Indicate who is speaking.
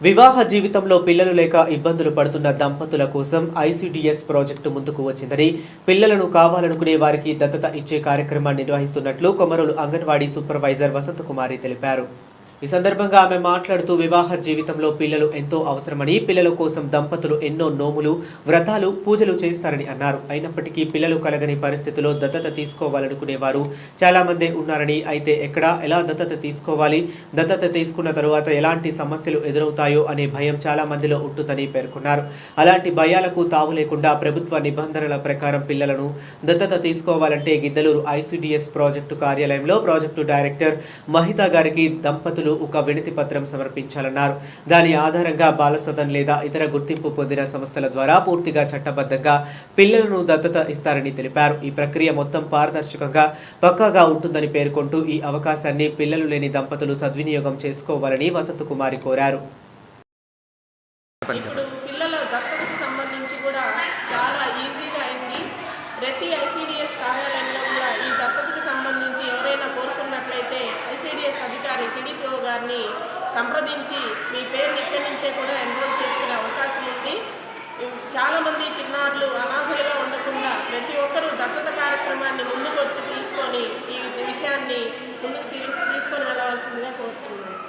Speaker 1: వివాహ జీవితంలో పిల్లలు లేక ఇబ్బందులు పడుతున్న దంపతుల కోసం ఐసిడిఎస్ ప్రాజెక్టు ముందుకు వచ్చిందని పిల్లలను కావాలనుకునే వారికి దత్తత ఇచ్చే కార్యక్రమాన్ని నిర్వహిస్తున్నట్లు కొమరులు అంగన్వాడీ సూపర్వైజర్ వసంతకుమారి తెలిపారు. ఈ సందర్భంగా ఆమె మాట్లాడుతూ వివాహ జీవితంలో పిల్లలు ఎంతో అవసరమని పిల్లల కోసం దంపతులు ఎన్నో నోములు వ్రతాలు పూజలు చేస్తారని అన్నారు. అయినప్పటికీ పిల్లలు కలగని పరిస్థితిలో దత్తత తీసుకోవాలనుకునే వారు చాలా మంది ఉన్నారని అయితే ఎక్కడ ఎలా దత్తత తీసుకోవాలి దత్తత తీసుకున్న తరువాత ఎలాంటి సమస్యలు ఎదురవుతాయో అనే భయం చాలా మందిలో ఉంటుందని పేర్కొన్నారు. అలాంటి భయాలకు తావు లేకుండా ప్రభుత్వ నిబంధనల ప్రకారం పిల్లలను దత్తత తీసుకోవాలంటే గిద్దలూరు ఐసిడిఎస్ ప్రాజెక్టు కార్యాలయంలో ప్రాజెక్టు డైరెక్టర్ మహితా గారికి దంపతులు ఒక వినతి పత్రం సమర్పించాలన్నారు. దాని ఆధారంగా బాలసదన్ లేదా ఇతర గుర్తింపు పొందిన సంస్థల ద్వారా పూర్తిగా చట్టబద్ధంగా పిల్లలను దత్తత ఇస్తారని తెలిపారు. ఈ ప్రక్రియ మొత్తం పారదర్శకంగా పక్కాగా ఉంటుందని పేర్కొంటూ ఈ అవకాశాన్ని పిల్లలు లేని దంపతులు సద్వినియోగం చేసుకోవాలని వసంతకుమారి కోరారు.
Speaker 2: పిల్లల సంబంధించి కూడా చాలా ఈజీగా అయింది. ప్రతి ఐసీడిఎస్ కార్యాలయంలో కూడా ఈ దత్తతకు సంబంధించి ఎవరైనా కోరుకున్నట్లయితే గారి అధికారి సిడిపిఓ గారిని సంప్రదించి మీ పేరుని ఇక్కడి నుంచే కూడా ఎన్రోల్ చేసుకునే అవకాశం ఉంది. చాలామంది చిన్నారులు అనాథలుగా ఉండకుండా ప్రతి ఒక్కరూ దత్తత కార్యక్రమాన్ని ముందుకు వచ్చి తీసుకొని ఈ విషయాన్ని ముందుకు తీసుకొని వెళ్ళవలసిందిగా కోరుతున్నాను.